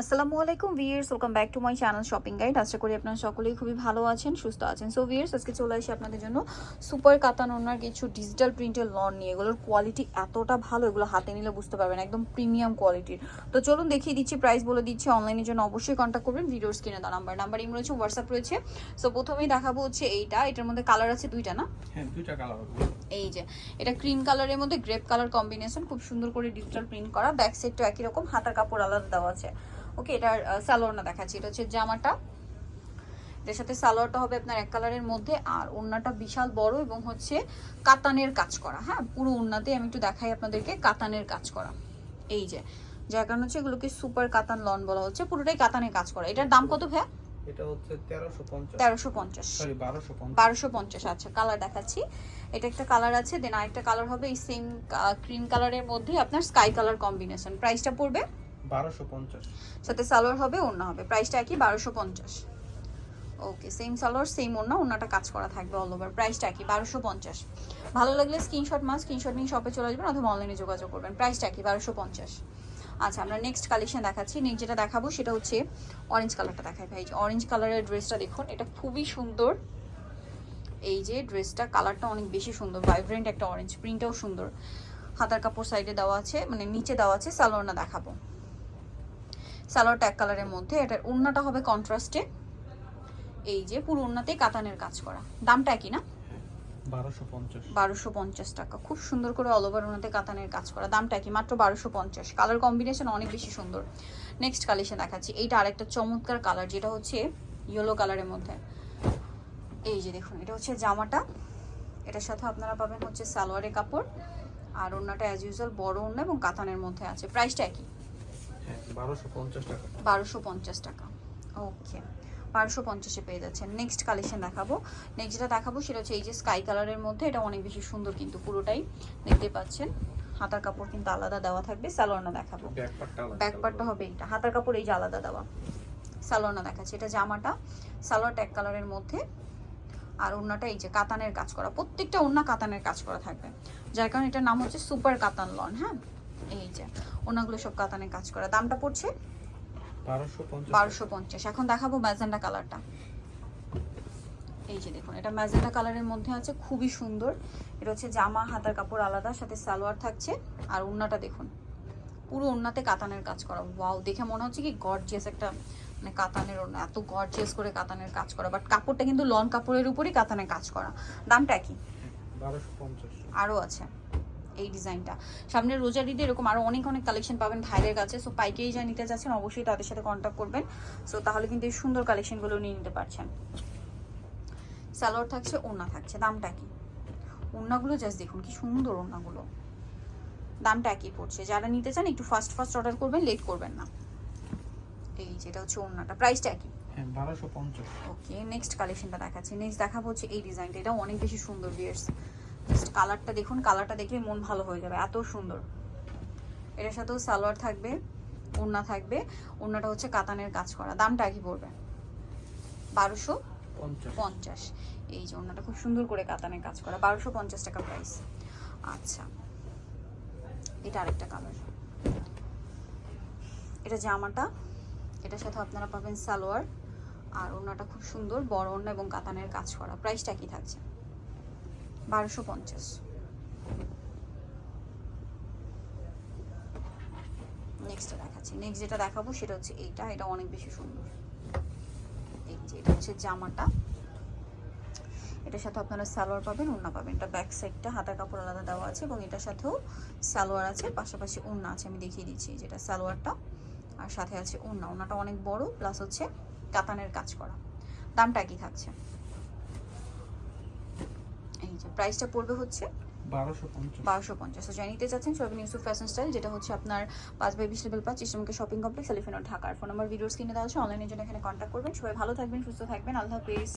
আসসালামু আলাইকুম viewers welcome back to my channel shopping guide. আশা করি আপনারা সকলেই খুবই ভালো আছেন সুস্থ আছেন। সো ভিয়ার্স আজকে চলে আসি আপনাদের জন্য সুপার কাতান ওনার কিছু ডিজিটাল প্রিন্টের লন নিয়ে। এগুলোর কোয়ালিটি এতটা ভালো এগুলো হাতে নিলে বুঝতে পারবেন একদম প্রিমিয়াম কোয়ালিটির তো চলুন দেখিয়ে দিচ্ছি প্রাইস বলে দিচ্ছি অনলাইনের জন্য অবশ্যই কন্ট্যাক্ট করবেন ভিডিওর স্ক্রিনে দেওয়া নাম্বার নাম্বার ইম রয়েছে হোয়াটসঅ্যাপ রয়েছে। সো প্রথমেই দেখাবো হচ্ছে এইটা এটার মধ্যে কালার আছে দুইটা না? হ্যাঁ দুইটা কালার এই যে এটা ক্রিম কালারের মধ্যে গ্রেপ কালার কম্বিনেশন খুব সুন্দর করে ডিজিটাল প্রিন্ট করা। ব্যাক সাইডটা একই রকম হাতার কাপড় আলাদা দেওয়া আছে। ওকে এটার সালোয়ার না দেখাচ্ছি। এটা হচ্ছে জামাটা। এটার সাথে সালোয়ারটা হবে আপনার এক কালারের মধ্যে আর ওড়নাটা বিশাল বড় এবং হচ্ছে কাতানের কাজ করা। হ্যাঁ পুরো ওড়নাতে আমি একটু দেখাই আপনাদেরকে কাতানের কাজ করা। এই যে যার কারণ হচ্ছে এগুলোকে সুপার কাতান লন বলা হচ্ছে পুরোটাই কাতানের কাজ করা। এটার দাম কত ভাইয়া? এটা হচ্ছে তেরোশো পঞ্চাশ। তেরোশো পঞ্চাশ। সরি বারোশো পঞ্চাশ। বারোশো পঞ্চাশ আচ্ছা কালার দেখাচ্ছি। এটা একটা কালার আছে দেন আরেকটা কালার হবে এই সেম ক্রিম কালারের মধ্যে আপনার স্কাই কালার কম্বিনেশন প্রাইসটা পড়বে? বারোশো পঞ্চাশ। সাথে সালোয়ার হবে অন্য হবে। প্রাইসটা একই, বারোশো পঞ্চাশ। ওকে সেম সালোয়ার সেম অন্য অন্যটা কাজ করা থাকবে অল ওভার প্রাইসটা একই, বারোশো পঞ্চাশ। ভালো লাগলে স্ক্রিনশট মাস স্ক্রিনশট নিয়ে শপে চলে আসবেন অথবা অনলাইনে যোগাযোগ করবেন। প্রাইসটা একই, বারোশো পঞ্চাশ। আচ্ছা আমরা নেক্সট কালেকশন দেখাচ্ছি। নেক্সট যেটা দেখাবো, সেটা হচ্ছে অরেঞ্জ কালারটা দেখাই ভাই। অরেঞ্জ কালারের ড্রেসটা দেখুন, এটা খুবই সুন্দর। এই যে ড্রেসটা কালারটা অনেক বেশি সুন্দর ভাইব্রেন্ট একটা অরেঞ্জ প্রিন্টটাও সুন্দর। হাতার কাপড় সাইডে দেওয়া আছে মানে নিচে দেওয়া আছে সালোয়ারটা দেখাবো। সালোয়ার ট্যাগ কালারের মধ্যে। এটার ওড়নাটা হবে কন্ট্রাস্টে এই যে পুরো ওড়নাতেই কাতানের কাজ করা। দামটা একই না? বারোশো পঞ্চাশ। টাকা। খুব সুন্দর করে অল ওভার ওনাতে কাতানের কাজ করা। দামটা কি মাত্র বারোশো পঞ্চাশ। কালার কম্বিনেশন অনেক বেশি সুন্দর। নেক্সট কালেকশন দেখাচ্ছি। এইটা আরেকটা চমৎকার কালার যেটা হচ্ছে ইয়েলো কালারের মধ্যে। এই যে দেখুন এটা হচ্ছে জামাটা। এটার সাথে আপনারা পাবেন হচ্ছে সালোয়ারের কাপড়। আর ওড়নাটা অ্যাজ ইউজুয়াল বড় ওড়না এবং কাতানের মধ্যে আছে। প্রাইসটা একই। বারোশো পঞ্চাশ টাকা। ওকে বারোশো পঞ্চাশে পেয়ে যাচ্ছেন। নেক্সট কালেকশন দেখাবো। নেক্সট যেটা দেখাবো সেটা হচ্ছে এই যে স্কাই কালারের মধ্যে। এটা অনেক বেশি সুন্দর কিন্তু পুরোটাই দেখতে পাচ্ছেন। হাতার কাপড় কিন্তু আলাদা দেওয়া থাকবে। সালোয়ারনা দেখাবো। ব্যাক পার্টটা আলাদা ব্যাক পার্টটা হবে এইটা। হাতার কাপড় এই যে আলাদা দেওয়া। সালোয়ারনা দেখাচ্ছে। এটা জামাটা। সালোয়ার ট্যাগ কালারের মধ্যে। আর ওড়নাটা এই যে কাতানের কাজ করা। প্রত্যেকটা ওড়না কাতানের কাজ করা থাকবে। যার কারণে এটার নাম হচ্ছে সুপার কাতান লন হ্যাঁ? এই যে ওড়নাগুলো সব কাতানে কাজ করা। দামটা পড়ছে? বারোশো পঞ্চাশ। এখন দেখাবো ম্যাজেন্ডা কালারটা। এই যে দেখুন এটা ম্যাজেন্ডা কালারের মধ্যে আছে খুবই সুন্দর। এটা হচ্ছে জামা হাতার কাপড় আলাদা সাথে সালোয়ার থাকছে। আর ওড়নাটা দেখুন পুরো ওড়নাতে কাতানের কাজ করা। ওয়াও দেখে মনে হচ্ছে কি গর্জিয়াস একটা মানে কাতানের ওড়না এত গর্জিয়াস করে কাতানের কাজ করা। বাট কাপড়টা কিন্তু লন কাপড়ের উপরই কাতানের কাজ করা। দামটা কি আরও আছে। এই ডিজাইনটা। সামনে রোজার ঈদে এরকম আরও অনেক অনেক কালেকশন পাবেন ভাইদের কাছে। সো পাইকেই যা নিতে চাচ্ছেন অবশ্যই তাদের সাথে কন্ট্যাক্ট করবেন। সো তাহলে কিন্তু এই সুন্দর কালেকশনগুলো নিয়ে নিতে পারছেন। সালোয়ার থাকছে ওড়না থাকছে। দামটা কি? ওড়নাগুলো জাস্ট দেখুন কি সুন্দর ওড়নাগুলো। দামটা একই পড়ছে। যারা নিতে চান একটু ফাস্ট ফাস্ট অর্ডার করবেন লেট করবেন না। এই যেটা হচ্ছে ওড়নাটা। প্রাইসটা একই ওকে নেক্সট কালেকশনটা দেখাচ্ছি। নেক্সট দেখাবো হচ্ছে এই ডিজাইনটা। এটা অনেক বেশি সুন্দর বিয়ার্স কালারটা দেখুন কালারটা দেখলে মন ভালো হয়ে যাবে এত সুন্দর। এটার সাথেও সালোয়ার থাকবে ওড়না থাকবে ওড়নাটা হচ্ছে কাতানের কাজ করা। দামটা কি পড়বে? বারোশো পঞ্চাশ। এই যে ওড়নাটা খুব সুন্দর করে কাতানের কাজ করা বারোশো পঞ্চাশ টাকা প্রাইস আচ্ছা। এটা আরেকটা কালার এটা জামাটা এটার সাথে আপনারা পাবেন সালোয়ার। আর ওড়নাটা খুব সুন্দর বড় ওড়না এবং কাতানের কাজ করা। প্রাইসটা কি থাকছে? বারোশো পঞ্চাশ। নেক্সট দেখাচ্ছি। নেক্সট যেটা দেখাবো সেটা হচ্ছে এইটা। এটা অনেক বেশি সুন্দর। যে এটা হচ্ছে জামাটা। এটার সাথে আপনারা সালোয়ার পাবেন, ওড়না পাবেন। এটা ব্যাক সাইডটা হাতার কাপড় আলাদা দেওয়া আছে এবং এটার সাথেও সালোয়ার আছে, পাশাপাশি ওড়না আছে। আমি দেখিয়ে দিচ্ছি যেটা সালোয়ারটা। আর সাথে আছে ওড়না। ওড়নাটা অনেক বড় প্লাস হচ্ছে কাতানের কাজ করা। দামটা কি থাকছে? এই যে প্রাইসটা পড়বে হচ্ছে বারোশো পঞ্চাশ। বারোশো পঞ্চাশ। তো যাই নিতে চাচ্ছেন সরবিন ইউসুফ ফ্যাশন স্টাইল যেটা হচ্ছে আপনার পাঁচ বাই বিশ লেভেল পাঁচ ইসলামকে শপিং কমপ্লেক্স এলিফেন্ট ঢাকার ফোন নাম্বার ভিডিওস কিনে দেওয়া আছে অনলাইনের জন্য এখানে কন্ট্যাক্ট করবেন। সবাই ভালো থাকবেন সুস্থ থাকবেন। আল্লাহ হাফিজ।